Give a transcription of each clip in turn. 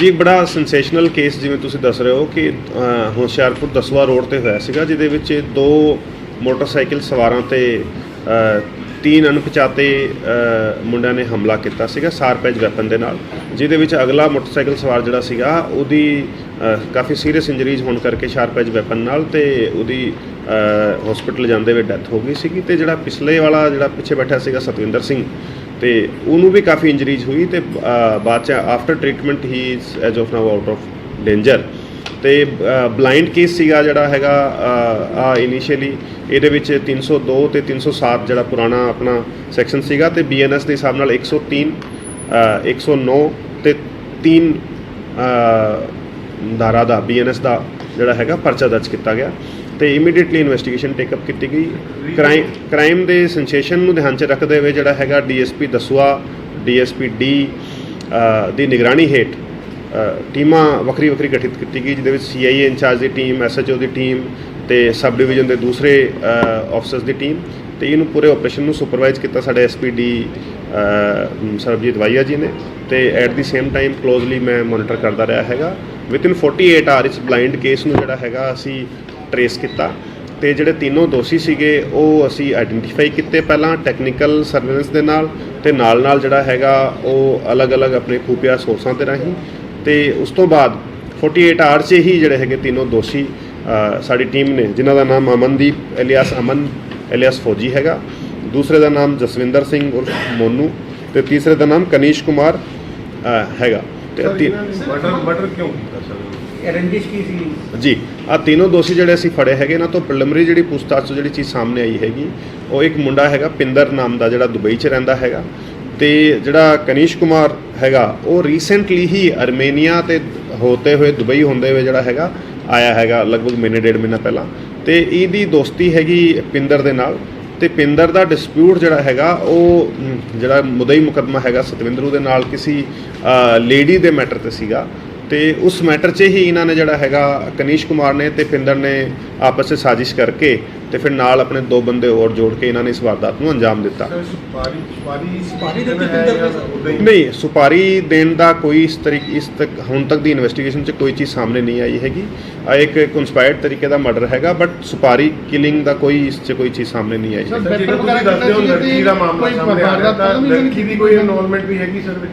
ਜੀ ਬੜਾ sensational case ਜਿਵੇਂ ਤੁਸੀਂ ਦੱਸ ਰਹੇ ਹੋ ਕਿ ਅ, ਹੁਸ਼ਿਆਰਪੁਰ ਦਸਵਾ ਰੋਡ ਤੇ ਹੋਇਆ ਸੀਗਾ ਜਿਹਦੇ ਵਿੱਚ ਦੋ ਮੋਟਰਸਾਈਕਲ ਸਵਾਰਾਂ ਤੇ ਅ, ਤਿੰਨ ਅਣਪਛਾਤੇ ਅ, ਮੁੰਡਿਆਂ ਨੇ ਹਮਲਾ ਕੀਤਾ ਸੀਗਾ ਸਾਰਪੈਜ ਵੈਪਨ ਦੇ ਨਾਲ ਜਿਹਦੇ ਵਿੱਚ ਅਗਲਾ ਮੋਟਰਸਾਈਕਲ ਸਵਾਰ ਜਿਹੜਾ ਸੀਗਾ ਉਹਦੀ ਅ, ਕਾਫੀ ਸੀਰੀਅਸ ਇੰਜਰੀਜ਼ ਹੋਣ ਕਰਕੇ ਸ਼ਾਰਪੈਜ ਵੈਪਨ ਨਾਲ ਤੇ ਉਹਦੀ ਹਸਪੀਟਲ ਜਾਂਦੇ ਹੋਏ ਡੈਥ ਹੋ ਗਈ ਸੀਗੀ ਤੇ ਜਿਹੜਾ ਪਿਛਲੇ ਵਾਲਾ ਜਿਹੜਾ ਪਿੱਛੇ ਬੈਠਾ ਸੀਗਾ ਸਤਵਿੰਦਰ ਸਿੰਘ ਤੇ ਉਹਨੂੰ ਵੀ ਕਾਫੀ ਇੰਜਰੀਜ਼ ਹੋਈ ਤੇ ਬਾਅਦ ਚ after treatment he is as of now out of danger ਤੇ ਬਲਾਈਂਡ ਕੇਸ ਸੀਗਾ ਜਿਹੜਾ ਹੈਗਾ ਆ ਇਨੀਸ਼ੀਅਲੀ ਇਹਦੇ ਵਿੱਚ 302 ਤੇ 307 ਜਿਹੜਾ ਪੁਰਾਣਾ ਆਪਣਾ ਸੈਕਸ਼ਨ ਸੀਗਾ ਤੇ ਬੀਐਨਐਸ ਦੇ ਹਿਸਾਬ ਨਾਲ 103 ਅ, 109 ਤੇ 3 ਦਾਰਾ ਦਾ ਬੀਐਨਐਸ ਦਾ ਜਿਹੜਾ ਹੈਗਾ ਪਰਚਾ ਦਰਜ ਕੀਤਾ ਗਿਆ ਤੇ ਇਮੀਡੀਏਟਲੀ ਇਨਵੈਸਟੀਗੇਸ਼ਨ ਟੇਕ ਅਪ ਕੀਤੀ ਗਈ। ਕ੍ਰਾਈਮ ਕ੍ਰਾਈਮ ਦੇ ਸੈਂਸੇਸ਼ਨ ਨੂੰ ਧਿਆਨ 'ਚ ਰੱਖਦੇ ਹੋਏ ਜਿਹੜਾ ਹੈਗਾ ਡੀਐਸਪੀ ਦਸੂਆ, ਡੀਐਸਪੀ ਡੀ ਦੀ ਨਿਗਰਾਨੀ ਹੇਠ ਟੀਮਾਂ ਵੱਖਰੀ ਵੱਖਰੀ ਗਠਿਤ ਕੀਤੀ ਗਈ, ਜਿਹਦੇ ਵਿੱਚ ਸੀਆਈਏ ਇੰਚਾਰਜ ਦੀ ਟੀਮ ਐਸਐਚਓ ਦੀ ਟੀਮ ਤੇ ਸਬ ਡਿਵੀਜ਼ਨ ਦੇ ਦੂਸਰੇ ਆਫਸਰਸ ਦੀ ਟੀਮ ਤੇ ਇਹਨੂੰ ਪੂਰੇ ਆਪਰੇਸ਼ਨ ਨੂੰ ਸੁਪਰਵਾਈਜ਼ ਕੀਤਾ ਸਾਡੇ ਐਸਪੀਡੀ ਸਰਬਜੀਤ ਵਾਈਆ ਜੀ ਨੇ ਤੇ at the same time closely ਮੈਂ ਮੋਨੀਟਰ ਕਰਦਾ ਰਿਹਾ ਹੈਗਾ। ਵਿਦਿਨ 48 ਆਰ ਇਸ ਬਲਾਈਂਡ ਕੇਸ ਨੂੰ ਜਿਹੜਾ ਹੈਗਾ ਅਸੀਂ ਟਰੇਸ ਕੀਤਾ ਤੇ ਜਿਹੜੇ ਤਿੰਨੋਂ ਦੋਸ਼ੀ ਸੀਗੇ, ਉਹ ਅਸੀਂ ਆਇਡੈਂਟੀਫਾਈ ਕੀਤੇ ਪਹਿਲਾਂ ਟੈਕਨੀਕਲ ਸਰਵੇਲੈਂਸ ਦੇ ਨਾਲ ਤੇ ਨਾਲ ਨਾਲ ਜਿਹੜਾ ਹੈਗਾ, ਉਹ ਅਲੱਗ-ਅਲੱਗ ਆਪਣੇ ਖੂਫੀਆ ਸੋਰਸਾਂ ਤੇ ਰਾਹੀਂ ਤੇ ਉਸ ਤੋਂ ਬਾਅਦ 48 ਆਰ 'ਚ ਹੀ ਜਿਹੜੇ ਹੈਗੇ ਤਿੰਨੋਂ ਦੋਸ਼ੀ ਸਾਡੀ ਟੀਮ ਨੇ, ਜਿਨ੍ਹਾਂ ਦਾ ਨਾਮ ਅਮਨਦੀਪ ਐਲੀਆਸ ਅਮਨ ਐਲੀਆਸ ਫੌਜੀ ਹੈਗਾ, ਦੂਸਰੇ ਦਾ ਨਾਮ ਜਸਵਿੰਦਰ ਸਿੰਘ ਉਰਫ ਮੋਨੂ ਤੇ ਤੀਸਰੇ ਦਾ ਨਾਮ ਕਨੀਸ਼ ਕੁਮਾਰ ਹੈਗਾ। ਸਰ ਤੀ- ਇਹਨਾਂ ਨੇ ਮਰਡਰ ਮਰਡਰ ਕਿਉਂ ਕੀਤਾ ਸਰ? ਇਹ ਰੰਜਿਸ਼ ਕੀ ਸੀ? ਜੀ ਆ ਤਿੰਨੋਂ ਦੋਸ਼ੀ ਜਿਹੜੇ ਅਸੀਂ ਫੜੇ ਹੈਗੇ ਨਾ ਤੋਂ ਪ੍ਰੀਲਿਮਰੀ ਜਿਹੜੀ ਪੁੱਛਤਾਛ ਤੋਂ ਜਿਹੜੀ ਚੀਜ਼ ਸਾਹਮਣੇ ਆਈ ਹੈਗੀ ਉਹ ਇੱਕ ਮੁੰਡਾ ਹੈਗਾ ਪਿੰਦਰ ਨਾਮ ਦਾ ਜਿਹੜਾ ਦੁਬਈ 'ਚ ਰਹਿੰਦਾ ਹੈਗਾ ਤੇ ਜਿਹੜਾ ਕਨੀਸ਼ ਕੁਮਾਰ ਹੈਗਾ ਉਹ ਰੀਸੈਂਟਲੀ ਹੀ ਅਰਮੇਨੀਆ ਤੇ ਹੋਤੇ ਹੋਏ ਦੁਬਈ ਹੁੰਦੇ ਹੋਏ ਜਿਹੜਾ ਹੈਗਾ ਆਇਆ ਹੈਗਾ ਲਗਭਗ ਮਹੀਨੇ ਡੇਢ ਮਹੀਨਾ ਪਹਿਲਾਂ ਤੇ ਇਹਦੀ ਦੋਸਤੀ ਹੈਗੀ ਪਿੰਦਰ ਦੇ ਨਾਲ। ਤੇ ਪਿੰਦਰ ਦਾ ਡਿਸਪਿਊਟ ਜਿਹੜਾ ਹੈਗਾ, ਉਹ ਜਿਹੜਾ ਮੁਦਈ ਮੁਕੱਦਮਾ ਹੈਗਾ ਸਤਵਿੰਦਰੂ ਦੇ ਨਾਲ ਕਿਸੇ ਲੇਡੀ ਦੇ ਮੈਟਰ ਤੇ ਸੀਗਾ। ਤੇ ਉਸ ਮੈਟਰ 'ਚ ਹੀ ਇਹਨਾਂ ਨੇ ਜਿਹੜਾ ਹੈਗਾ ਕਨੀਸ਼ ਕੁਮਾਰ ਨੇ ਤੇ ਪਿੰਦਰ ਨੇ ਆਪਸ ਵਿੱਚ ਸਾਜ਼ਿਸ਼ ਕਰਕੇ ਤੇ ਫਿਰ ਨਾਲ ਆਪਣੇ ਦੋ ਬੰਦੇ ਹੋਰ ਜੋੜ ਕੇ ਇਹਨਾਂ ਨੇ ਇਸ ਵਾਰਦਾਤ ਨੂੰ ਅੰਜਾਮ ਦਿੱਤਾ। ਸੁਪਾਰੀ ਪਿੰਦਰ? ਨਹੀਂ। ਸੁਪਾਰੀ ਦੇਣ ਦਾ ਕੋਈ ਇਸ ਤਰੀਕ ਇਸ ਤੱਕ ਹੁਣ ਤੱਕ ਦੀ ਇਨਵੈਸਟੀਗੇਸ਼ਨ 'ਚ ਕੋਈ ਚੀਜ਼ ਸਾਹਮਣੇ ਨਹੀਂ ਆਈ ਹੈਗੀ। ਆ ਇੱਕ ਕਨਸਪਾਇਰਡ ਤਰੀਕੇ ਦਾ ਮਰਡਰ ਹੈਗਾ ਬਟ ਸੁਪਾਰੀ ਕਿਲਿੰਗ ਦਾ ਕੋਈ ਇਸ 'ਚ ਕੋਈ ਚੀਜ਼ ਸਾਹਮਣੇ ਨਹੀਂ ਆਈ। ਸਰ ਹੈਗੀ। ਜਿਹੜਾ ਤੁਸੀਂ ਦੱਸਦੇ ਹੋ ਲੜਕੀ ਦਾ ਮਾਮਲਾ ਸਾਹਮਣੇ ਆ ਰਿਹਾ ਤਾਂ ਲੜਕੀ ਦੀ ਕੋਈ ਇਨਵੋਲਵਮੈਂਟ ਵੀ ਹੈਗੀ ਸਰ ਵਿੱਚ?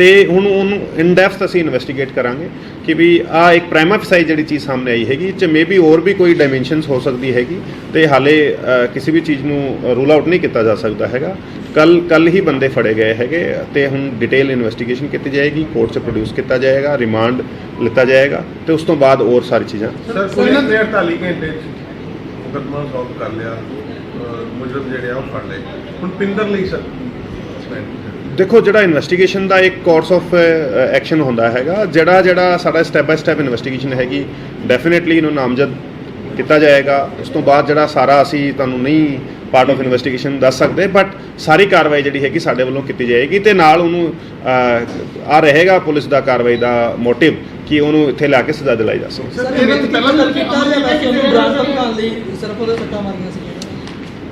ਤੇ ਹੁਣ ਉਹਨੂੰ ਇਨ ਡੈਪਥ ਅਸੀਂ ਇਨਵੈਸਟੀਗੇਟ ਕਰਾਂਗੇ ਕਿ ਵੀ ਆ ਇੱਕ ਪ੍ਰਾਈਮਾ ਫਸਾਈ ਜਿਹੜੀ ਚੀਜ਼ ਸਾਹਮਣੇ ਆਈ ਹੈਗੀ ਚ ਮੇਬੀ ਹੋਰ ਵੀ ਕੋਈ ਡਾਈਮੈਂਸ਼ਨਸ ਹੋ ਸਕਦੀ ਹੈਗੀ ਤੇ ਹਾਲੇ ਕਿਸੇ ਵੀ ਚੀਜ਼ ਨੂੰ ਰੂਲ ਆਊਟ ਨਹੀਂ ਕੀਤਾ ਜਾ ਸਕਦਾ ਹੈਗਾ। ਕੱਲ ਕੱਲ ਹੀ ਬੰਦੇ ਫੜੇ ਗਏ ਹੈਗੇ ਤੇ ਹੁਣ ਡਿਟੇਲ ਇਨਵੈਸਟੀਗੇਸ਼ਨ ਕੀਤੀ ਜਾਏਗੀ ਕੋਰਟ 'ਚ ਪ੍ਰੋਡਿਊਸ ਕੀਤਾ ਜਾਏਗਾ ਰਿਮਾਂਡ ਲਿੱਤਾ ਜਾਏਗਾ ਤੇ ਉਸ ਤੋਂ ਬਾਅਦ ਹੋਰ ਸਾਰੀ ਚੀਜ਼ਾਂ। ਸਰ ਕੋਈ ਨੇ 48 ਘੰਟੇ ਚ ਮੁਕੱਦਮਾ ਸੋਲਵ ਕਰ ਲਿਆ ਮੁਜਰਮ ਜਿਹੜੇ ਆ ਉਹ ਫੜ ਲਏ। ਹੁਣ ਪਿੰਦਰ ਲਈ ਸਰ ਦੇਖੋ ਜਿਹੜਾ ਇਨਵੈਸਟੀਗੇਸ਼ਨ ਦਾ ਇੱਕ ਕੋਰਸ ਆਫ ਐਕਸ਼ਨ ਹੁੰਦਾ ਹੈਗਾ ਜਿਹੜਾ ਜਿਹੜਾ ਸਾਡਾ ਸਟੈਪ ਬਾਈ ਸਟੈਪ ਇਨਵੈਸਟੀਗੇਸ਼ਨ ਹੈਗੀ ਡੈਫੀਨਿਟਲੀ ਇਹਨੂੰ ਨਾਮਜ਼ਦ ਕੀਤਾ ਜਾਏਗਾ। ਉਸ ਤੋਂ ਬਾਅਦ ਜਿਹੜਾ ਸਾਰਾ ਅਸੀਂ ਤੁਹਾਨੂੰ ਨਹੀਂ ਪਾਰਟ ਆਫ ਇਨਵੈਸਟੀਗੇਸ਼ਨ ਦੱਸ ਸਕਦੇ ਬਟ ਸਾਰੀ ਕਾਰਵਾਈ ਜਿਹੜੀ ਹੈਗੀ ਸਾਡੇ ਵੱਲੋਂ ਕੀਤੀ ਜਾਏਗੀ ਤੇ ਨਾਲ ਉਹਨੂੰ ਆ ਰਹੇਗਾ ਪੁਲਿਸ ਦਾ ਕਾਰਵਾਈ ਦਾ ਮੋਟਿਵ ਕਿ ਉਹਨੂੰ ਇੱਥੇ ਲਿਆ ਕੇ ਸਜ਼ਾ ਦਿਲਾਈ ਜਾ ਸਕੇ। ਸਰ ਇਹਨਾਂ ਤੋਂ ਪਹਿਲਾਂ ਵੀ ਕੀਤਾ ਜਾਂ ਵੈਸੇ ਉਹਨੂੰ ਬ੍ਰਾਂਚ ਧਮਕਾਉਣ ਲਈ ਸਿਰਫ ਉਹਦੇ ਸੱਟਾਂ ਮਾਰੀਆਂ ਸੀ?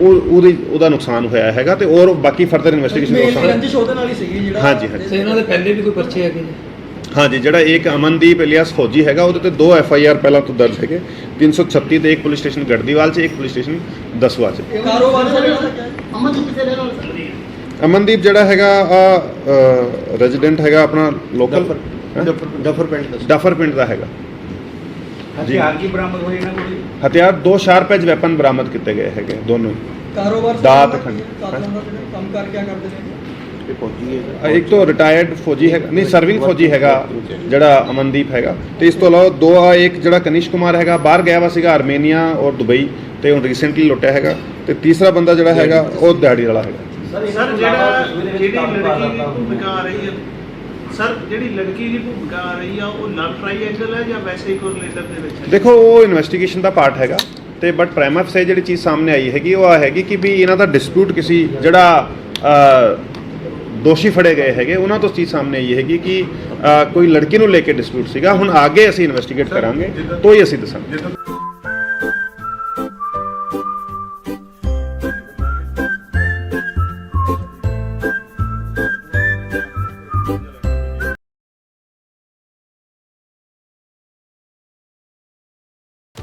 ਉਹ ਉਹਦੀ ਉਹਦਾ ਨੁਕਸਾਨ ਹੋਇਆ ਹੈਗਾ ਤੇ ਔਰ ਬਾਕੀ ਫਰਦਰ ਇਨਵੈਸਟੀਗੇਸ਼ਨ ਹੋ ਮੇਨ ਸਕਦਾ। ਰੰਜਿਸ਼ ਉਹਦੇ ਨਾਲ ਹੀ ਸੀਗੀ ਜਿਹੜਾ ਹਾਂਜੀ, ਹਾਂਜੀ। ਤੇ ਇਹਨਾਂ ਦੇ ਪਹਿਲੇ ਵੀ ਕੋਈ ਪਰਚੇ ਹੈਗੇ ਨੇ? ਹਾਂਜੀ ਜਿਹੜਾ ਇੱਕ ਅਮਨਦੀਪ ਇਲੀਆਸ ਫੌਜੀ ਹੈਗਾ ਉਹਦੇ ਤੇ ਦੋ ਐਫ ਆਈ ਆਰ ਪਹਿਲਾਂ ਤੋਂ ਦਰਜ ਹੈਗੇ। 336 ਤੇ ਇੱਕ ਪੁਲਿਸ ਸਟੇਸ਼ਨ ਗੜਦੀਵਾਲ 'ਚ ਇੱਕ ਪੁਲਿਸ ਸਟੇਸ਼ਨ ਦਸਵਾ 'ਚ। ਕਾਰੋਬਾਰ ਦਾ ਕਿੱਥੇ ਰਹਿਣ ਵਾਲਾ ਸਰ? ਅਮਨਦੀਪ ਜਿਹੜਾ ਹੈਗਾ ਆ ਰੈਜ਼ੀਡੈਂਟ ਹੈਗਾ ਆਪਣਾ ਲੋਕਲ ਡਫਰ ਪਿੰਡ ਦਾ ਡਫਰ ਪਿੰਡ ਦਾ ਹੈਗਾ। ਹਥਿਆਰ ਕੀ ਬਰਾਮਦ ਹੋਏ ਇਹਨਾਂ ਕੋਲ? ਹਥਿਆਰ ਦੋ ਸ਼ਾਰਪ ਐਜ ਵੈਪਨ ਬਰਾਮਦ ਕੀਤੇ ਗਏ ਹੈਗੇ ਦੋਨੋਂ। ਕਾਰੋਬਾਰ ਦਾਤ ਖੰਡ। ਕੰਮ ਕਰ ਕਿਆ ਕਰਦੇ ਨੇ? ਅ, ਇੱਕ ਤੋਂ ਰਿਟਾਇਰਡ ਫੌਜੀ ਹੈਗਾ ਨਹੀਂ ਸਰਵਿੰਗ ਫੌਜੀ ਹੈਗਾ ਜਿਹੜਾ ਅਮਨਦੀਪ ਹੈਗਾ। ਤੇ ਇਸ ਤੋਂ ਇਲਾਵਾ ਦੋ ਆ ਇੱਕ ਜਿਹੜਾ ਕਨਿਸ਼ ਕੁਮਾਰ ਹੈਗਾ ਬਾਹਰ ਗਿਆ ਵਾ ਸੀਗਾ ਆਰਮੇਨੀਆ ਔਰ ਦੁਬਈ ਤੇ ਹੁਣ ਰੀਸੈਂਟਲੀ ਲੁੱਟਿਆ ਹੈਗਾ। ਤੇ ਤੀਸਰਾ ਬੰਦਾ ਜਿਹੜਾ ਹੈਗਾ ਉਹ ਦਿਹਾੜੀ ਵਾਲਾ ਹੈਗਾ। ਸਰ ਜਿਹੜਾ ਜਿਹੜੀ ਲੜਕੀ ਦੀ ਭੂਮਿਕਾ ਆ ਰਹੀ ਹੈ ਸਰ ਜਿਹੜੀ ਲੜਕੀ ਦੀ ਭੂਮਿਕਾ ਆ ਰਹੀ ਆ ਉਹ ਲਵ ਟ੍ਰਾਈਐਂਗਲ ਹੈ ਜਾਂ ਵੈਸੇ ਹੀ ਕੋਈ ਰਿਲੇਸ਼ਨ ਦੇ ਵਿੱਚ ਹੈ? ਦੇਖੋ ਉਹ ਇਨਵੈਸਟੀਗੇਸ਼ਨ ਦਾ ਪਾਰਟ ਹੈਗਾ ਤੇ ਬਟ ਪ੍ਰਾਈਮਾ ਸੇ ਜਿਹੜੀ ਚੀਜ਼ ਸਾਹਮਣੇ ਆਈ ਹੈਗੀ ਉਹ ਆ ਹੈਗੀ ਕਿ ਵੀ ਇਹਨਾਂ ਦਾ ਡਿਸਪਿਊਟ ਕਿਸੇ ਜਿਹੜਾ ਅ, ਦੋਸ਼ੀ ਫੜੇ ਗਏ ਹੈਗੇ ਉਹਨਾਂ ਤੋਂ ਚੀਜ਼ ਸਾਹਮਣੇ ਆਈ ਹੈਗੀ ਕਿ ਅ, ਕੋਈ ਲੜਕੀ ਨੂੰ ਲੈ ਕੇ ਡਿਸਪਿਊਟ ਸੀਗਾ। ਹੁਣ ਅੱਗੇ ਅਸੀਂ ਇਨਵੈਸਟੀਗੇਟ ਕਰਾਂਗੇ ਤੋਂ ਹੀ ਅਸੀਂ ਦੱਸਾਂਗੇ।